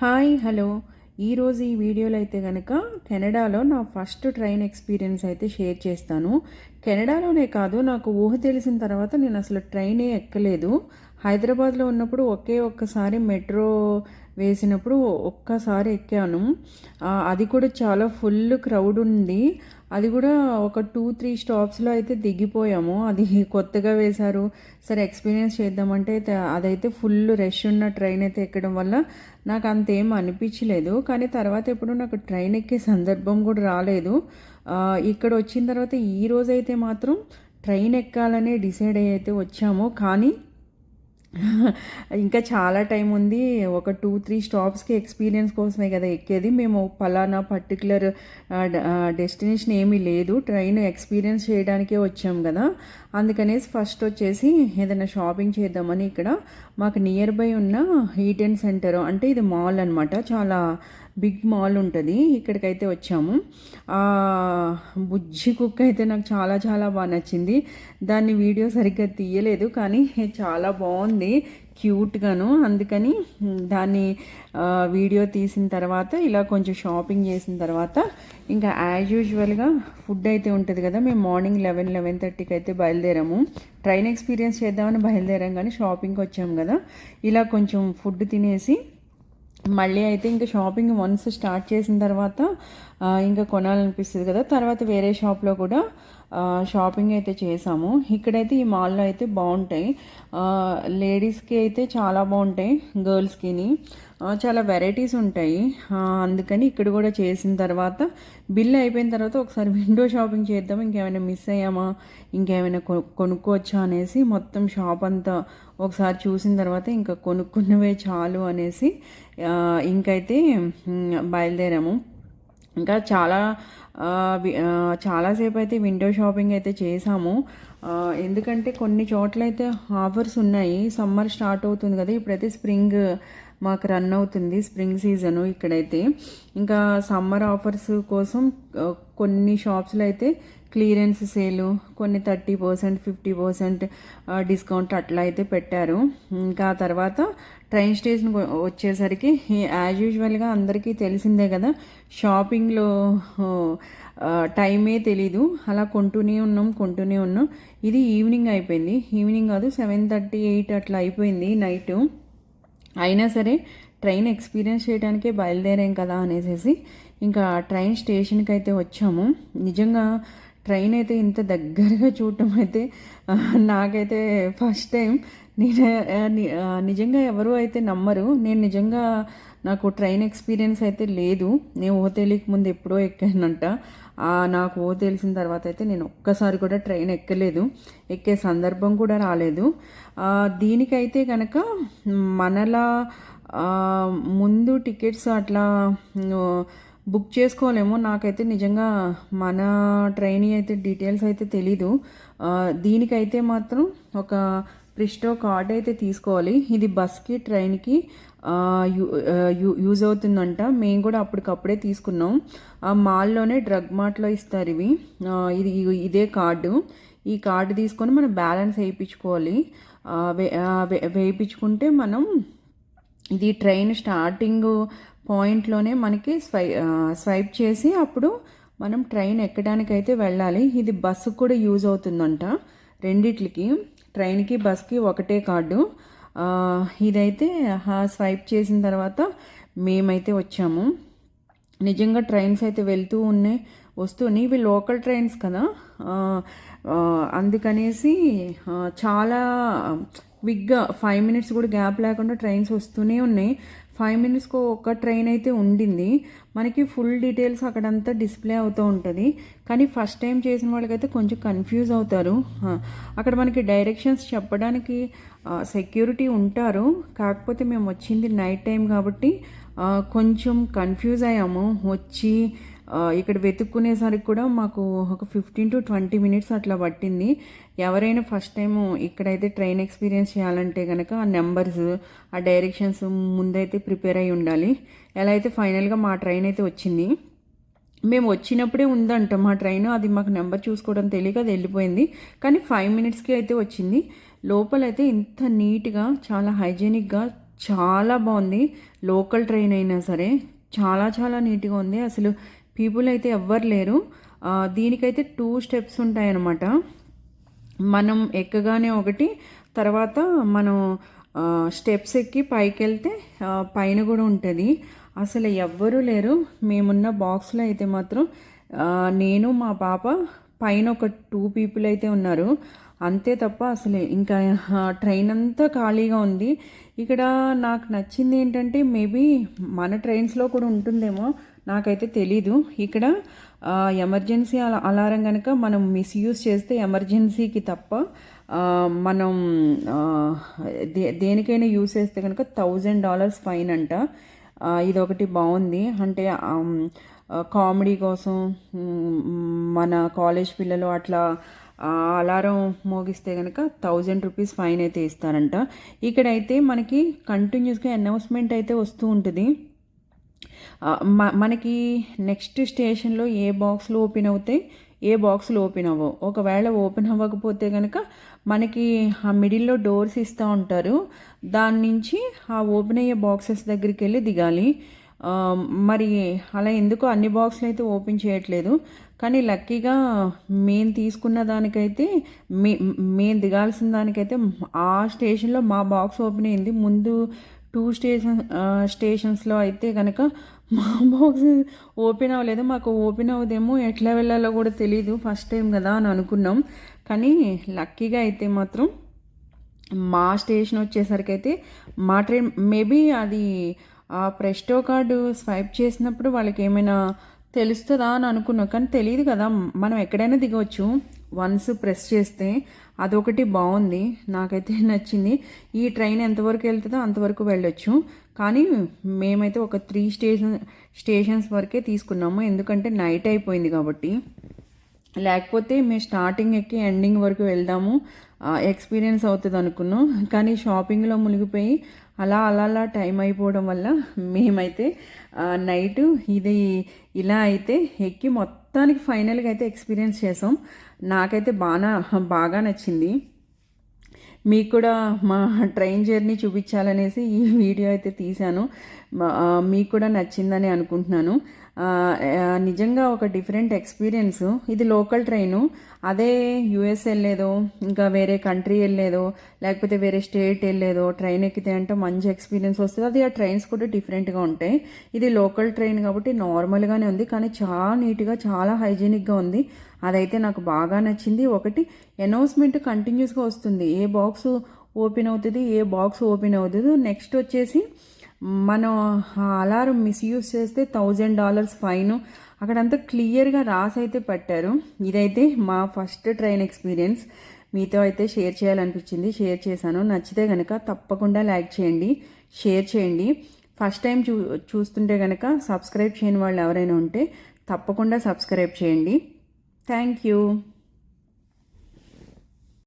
Hi hello. ఈరోజు ఈ వీడియోలో అయితే కనుక కెనడాలో నా ఫస్ట్ ట్రైన్ ఎక్స్పీరియన్స్ అయితే షేర్ చేస్తాను. కెనడాలోనే కాదు నాకు ఊహ తెలిసిన తర్వాత నేను అసలు ట్రైనే ఎక్కలేదు. హైదరాబాద్లో ఉన్నప్పుడు ఒకే ఒక్కసారి మెట్రో వేసినప్పుడు ఒక్కసారి ఎక్కాను. అది కూడా చాలా ఫుల్ క్రౌడ్ ఉంది. అది కూడా ఒక టూ త్రీ స్టాప్స్లో అయితే దిగిపోయాము. అది కొత్తగా వేశారు. సరే ఎక్స్పీరియన్స్ చేద్దామంటే అయితే అదైతే ఫుల్ రష్ ఉన్న ట్రైన్ అయితే ఎక్కడం వల్ల నాకు అంతేం అనిపించలేదు. కానీ తర్వాత ఎప్పుడు నాకు ట్రైన్ ఎక్కే సందర్భం కూడా రాలేదు. ఇక్కడ వచ్చిన తర్వాత ఈ రోజైతే మాత్రం ట్రైన్ ఎక్కాలనే డిసైడ్ అయ్యి అయితే వచ్చాము. కానీ ఇంకా చాలా టైం ఉంది. ఒక టూ త్రీ స్టాప్స్కి ఎక్స్పీరియన్స్ కోసమే కదా ఎక్కేది. మేము పలానా పర్టికులర్ డెస్టినేషన్ ఏమీ లేదు. ట్రైన్ ఎక్స్పీరియన్స్ చేయడానికే వచ్చాం కదా. అందుకనేసి ఫస్ట్ వచ్చేసి ఏదైనా షాపింగ్ చేద్దామని ఇక్కడ మాకు నియర్ బై ఉన్న హీట్ అండ్ సెంటర్ అంటే ఇది మాల్ అనమాట చాలా బిగ్ మాల్ ఉంటుంది. ఇక్కడికైతే వచ్చాము. బుజ్జి కుక్క అయితే నాకు చాలా చాలా బాగా నచ్చింది. దాన్ని వీడియో సరిగ్గా తీయలేదు కానీ చాలా బాగుంది. క్యూట్గాను అందుకని దాన్ని వీడియో తీసిన తర్వాత ఇలా కొంచెం షాపింగ్ చేసిన తర్వాత ఇంకా యాజ్ యూజువల్గా ఫుడ్ అయితే ఉంటుంది కదా. మేము మార్నింగ్ లెవెన్ లెవెన్ థర్టీకి అయితే బయలుదేరాము. ట్రైన్ ఎక్స్పీరియన్స్ చేద్దామని బయలుదేరాం కానీ షాపింగ్కి వచ్చాము కదా. ఇలా కొంచెం ఫుడ్ తినేసి మళ్ళీ అయితే ఇంకా షాపింగ్ వన్స్ స్టార్ట్ చేసిన తర్వాత ఇంకా కొనాలనిపిస్తుంది కదా. తర్వాత వేరే షాప్లో కూడా షాపింగ్ అయితే చేసాము. ఇక్కడైతే ఈ మాల్లో అయితే బాగుంటాయి. లేడీస్కి అయితే చాలా బాగుంటాయి గర్ల్స్కిని. చాలా వెరైటీస్ ఉంటాయి. అందుకని ఇక్కడ కూడా చేసిన తర్వాత బిల్ అయిపోయిన తర్వాత ఒకసారి విండో షాపింగ్ చేద్దాం. ఇంకేమైనా మిస్ అయ్యామా? ఇంకేమైనా కొ- కొనుక్కోవచ్చా అనేసి మొత్తం షాప్ అంతా ఒకసారి చూసిన తర్వాత ఇంకా కొనుక్కున్నవే చాలు అనేసి ఇంకైతే బయలుదేరాము. ఇంకా చాలా చాలాసేపు అయితే విండో షాపింగ్ అయితే చేసాము ఎందుకంటే కొన్ని చోట్ల అయితే ఆఫర్స్ ఉన్నాయి. సమ్మర్ స్టార్ట్ అవుతుంది కదా ఇప్పుడైతే స్ప్రింగ్ మాకు రన్ అవుతుంది స్ప్రింగ్ సీజను ఇక్కడైతే. ఇంకా సమ్మర్ ఆఫర్స్ కోసం కొన్ని షాప్స్లో అయితే క్లియరెన్స్ సేలు కొన్ని thirty percent fifty percent discount అట్లా అయితే పెట్టారు. ఇంకా తర్వాత ట్రైన్ స్టేషన్ వచ్చేసరికి యాజ్ యూజువల్గా అందరికీ తెలిసిందే కదా షాపింగ్లో టైమే తెలీదు. అలా కొంటూనే ఉన్నాం కొంటూనే ఉన్నాం. ఇది ఈవినింగ్ అయిపోయింది. ఈవినింగ్ కాదు సెవెన్ థర్టీ ఎయిట్ అట్లా అయిపోయింది నైట్. అయినా సరే ట్రైన్ ఎక్స్పీరియన్స్ చేయడానికే బయలుదేరాం కదా అనేసి ఇంకా ట్రైన్ స్టేషన్కి అయితే వచ్చాము. నిజంగా ట్రైన్ అయితే ఇంత దగ్గరగా చూడటం అయితే నాకైతే ఫస్ట్ టైం. నేను నిజంగా ఎవరు అయితే నమ్మరు నేను నిజంగా నాకు ట్రైన్ ఎక్స్పీరియన్స్ అయితే లేదు. నేను ఓ తేలికి ముందు ఎప్పుడో ఎక్కానంట. నాకు ఓ తెలిసిన తర్వాత అయితే నేను ఒక్కసారి కూడా ట్రైన్ ఎక్కలేదు. ఎక్కే సందర్భం కూడా రాలేదు. దీనికైతే కనుక మనలా ముందు టికెట్స్ అట్లా బుక్ చేసుకోలేము. నాకైతే నిజంగా మన ట్రైన్ అయితే డీటెయిల్స్ అయితే తెలీదు. దీనికైతే మాత్రం ఒక ప్రిస్టో కార్డ్ అయితే తీసుకోవాలి. ఇది బస్కి ట్రైన్కి యూ- యూ- యూజ్ అవుతుందంట. మేము కూడా అప్పటికప్పుడే తీసుకున్నాం. ఆ మాల్లోనే డ్రగ్ మార్ట్లో ఇస్తారు ఇవి. ఇది ఇదే కార్డు. ఈ కార్డు తీసుకొని మనం బ్యాలెన్స్ వేయించుకోవాలి. వేయించుకుంటే మనం ఇది ట్రైన్ స్టార్టింగ్ పాయింట్లోనే మనకి స్వై స్వైప్ చేసి అప్పుడు మనం ట్రైన్ ఎక్కడానికైతే వెళ్ళాలి ఇది బస్సు కూడా యూజ్ అవుతుందంట రెండిట్లకి. ట్రైన్కి బస్కి ఒకటే కార్డు. ఇదైతే స్వైప్ చేసిన తర్వాత మేమైతే వచ్చాము. నిజంగా ట్రైన్స్ అయితే వెళ్తూ ఉన్నాయి వస్తున్నాయి ఇవి లోకల్ ట్రైన్స్ కదా. అందుకనేసి చాలా క్విక్గా ఫైవ్ మినిట్స్ కూడా గ్యాప్ లేకుండా ట్రైన్స్ వస్తూనే ఉన్నాయి. ఫైవ్ మినిట్స్కి ఒక ట్రైన్ అయితే ఉండింది. మనకి ఫుల్ డీటెయిల్స్ అక్కడంతా డిస్ప్లే అవుతూ ఉంటుంది. కానీ ఫస్ట్ టైం చేసిన వాళ్ళకైతే కొంచెం కన్ఫ్యూజ్ అవుతారు. అక్కడ మనకి డైరెక్షన్స్ చెప్పడానికి సెక్యూరిటీ ఉంటారు. కాకపోతే మేము వచ్చింది నైట్ టైం కాబట్టి కొంచెం కన్ఫ్యూజ్ అయ్యాము. వచ్చి ఇక్కడ వెతుక్కునేసరికి కూడా మాకు ఒక ఫిఫ్టీన్ టు ట్వంటీ మినిట్స్ అట్లా పట్టింది. ఎవరైనా ఫస్ట్ టైం ఇక్కడైతే ట్రైన్ ఎక్స్పీరియన్స్ చేయాలంటే కనుక ఆ నెంబర్స్ ఆ డైరెక్షన్స్ ముందైతే ప్రిపేర్ అయి ఉండాలి. ఎలా అయితే ఫైనల్గా మా ట్రైన్ అయితే వచ్చింది. మేము వచ్చినప్పుడే ఉందంట మా ట్రైన్ అది మాకు నెంబర్ చూసుకోవడం తెలియక అది వెళ్ళిపోయింది. కానీ ఫైవ్ మినిట్స్కి అయితే వచ్చింది. లోపలైతే ఇంత నీట్గా చాలా హైజీనిక్గా చాలా బాగుంది. లోకల్ ట్రైన్ అయినా సరే చాలా చాలా నీట్గా ఉంది. అసలు పీపుల్ అయితే ఎవ్వరు లేరు. దీనికైతే టూ స్టెప్స్ ఉంటాయన్నమాట. మనం ఎక్కగానే ఒకటి తర్వాత మనం స్టెప్స్ ఎక్కి పైకి వెళ్తే పైన కూడా ఉంటుంది. అసలు ఎవ్వరూ లేరు. మేమున్న బాక్స్లో అయితే మాత్రం నేను మా పాప పైన ఒక టూ పీపుల్ అయితే ఉన్నారు. అంతే తప్ప అసలే ఇంకా ట్రైన్ అంతా ఖాళీగా ఉంది. ఇక్కడ నాకు నచ్చింది ఏంటంటే మేబీ మన ట్రైన్స్లో కూడా ఉంటుందేమో నాకైతే తెలీదు. ఇక్కడ ఎమర్జెన్సీ అలారం కనుక మనం మిస్యూజ్ చేస్తే ఎమర్జెన్సీకి తప్ప మనం దే దేనికైనా యూస్ చేస్తే కనుక థౌజండ్ డాలర్స్ ఫైన్ అంట. ఇది ఒకటి బాగుంది. అంటే కామెడీ కోసం మన కాలేజ్ పిల్లలు అట్లా అలారం మోగిస్తే కనుక థౌజండ్ రూపీస్ ఫైన్ అయితే ఇస్తారంట. ఇక్కడైతే మనకి కంటిన్యూస్గా అనౌన్స్మెంట్ అయితే వస్తూ ఉంటుంది. మనకి నెక్స్ట్ స్టేషన్లో ఏ బాక్స్లు ఓపెన్ అవుతాయి ఏ బాక్స్లు ఓపెన్ అవ్వవు. ఒకవేళ ఓపెన్ అవ్వకపోతే కనుక మనకి ఆ మిడిల్లో డోర్స్ ఇస్తూ ఉంటారు. దాని నుంచి ఆ ఓపెన్ అయ్యే బాక్సెస్ దగ్గరికి వెళ్ళి దిగాలి. మరి అలా ఎందుకో అన్ని బాక్స్లు అయితే ఓపెన్ చేయట్లేదు? కానీ లక్కీగా మేము తీసుకున్న దానికైతే మే మేము దిగాల్సిన దానికైతే ఆ స్టేషన్లో మా బాక్స్ ఓపెన్ అయింది. ముందు టూ స్టేషన్ స్టేషన్స్లో అయితే కనుక మా బాక్స్ ఓపెన్ అవ్వలేదు. మాకు ఓపెన్ అవ్వదేమో ఎట్లా వెళ్ళాలో కూడా తెలియదు ఫస్ట్ టైం కదా అని అనుకున్నాం. కానీ లక్కీగా అయితే మాత్రం మా స్టేషన్ వచ్చేసరికి అయితే మా ట్రైన్ మేబీ అది ఆ ప్రెస్టో కార్డు స్వైప్ చేసినప్పుడు వాళ్ళకి ఏమైనా తెలుస్తుందా అని అనుకున్నాం కానీ తెలియదు కదా. మనం ఎక్కడైనా దిగవచ్చు వన్స్ ప్రెస్ చేస్తే అదొకటి బాగుంది. నాకైతే నచ్చింది. ఈ ట్రైన్ ఎంతవరకు వెళ్తుందో అంతవరకు వెళ్ళొచ్చు. కానీ మేమైతే ఒక త్రీ స్టేషన్ స్టేషన్స్ వరకే తీసుకున్నాము. ఎందుకంటే నైట్ అయిపోయింది కాబట్టి. లేకపోతే మేము స్టార్టింగ్ ఎక్కి ఎండింగ్ వరకు వెళ్దాము. ఎక్స్పీరియన్స్ అవుతుంది అనుకున్నాం కానీ షాపింగ్లో మునిగిపోయి అలా అలా అలా టైం అయిపోవడం వల్ల మేమైతే నైట్ ఇది ఇలా అయితే ఎక్కి మొత్తానికి ఫైనల్గా అయితే ఎక్స్పీరియన్స్ చేసాం. నాకైతే బాగా బాగా నచ్చింది. మీకు కూడా మా ట్రైన్ జర్నీ చూపించాలనేసి ఈ వీడియో అయితే తీశాను. మీకు కూడా నచ్చిందని అనుకుంటున్నాను. నిజంగా ఒక డిఫరెంట్ ఎక్స్పీరియన్స్ ఇది లోకల్ ట్రైను అదే యుఎస్ వెళ్ళేదో ఇంకా వేరే కంట్రీ వెళ్ళేదో లేకపోతే వేరే స్టేట్ వెళ్ళేదో ట్రైన్ ఎక్కితే అంటే మంచి ఎక్స్పీరియన్స్ వస్తుంది. అది ఆ ట్రైన్స్ కూడా డిఫరెంట్గా ఉంటాయి ఇది లోకల్ ట్రైన్ కాబట్టి నార్మల్గానే ఉంది కానీ చాలా నీట్గా చాలా హైజీనిక్గా ఉంది. అదైతే నాకు బాగా నచ్చింది. ఒకటి అనౌన్స్మెంట్ కంటిన్యూస్గా వస్తుంది. ఏ బాక్స్ ఓపెన్ అవుతుంది ఏ బాక్స్ ఓపెన్ అవుతుంది. నెక్స్ట్ వచ్చేసి మనం అలారం మిస్యూజ్ చేస్తే థౌజండ్ డాలర్స్ ఫైన్ అక్కడంతా క్లియర్గా రాసి అయితే పెట్టారు. ఇదైతే మా ఫస్ట్ ట్రైన్ ఎక్స్పీరియన్స్ మీతో అయితే షేర్ చేయాలనిపించింది. షేర్ చేశాను. నచ్చితే కనుక తప్పకుండా లైక్ చేయండి. షేర్ చేయండి. ఫస్ట్ టైం చూ చూస్తుంటే కనుక సబ్స్క్రైబ్ చేయని వాళ్ళు ఎవరైనా ఉంటే తప్పకుండా సబ్స్క్రైబ్ చేయండి. Thank you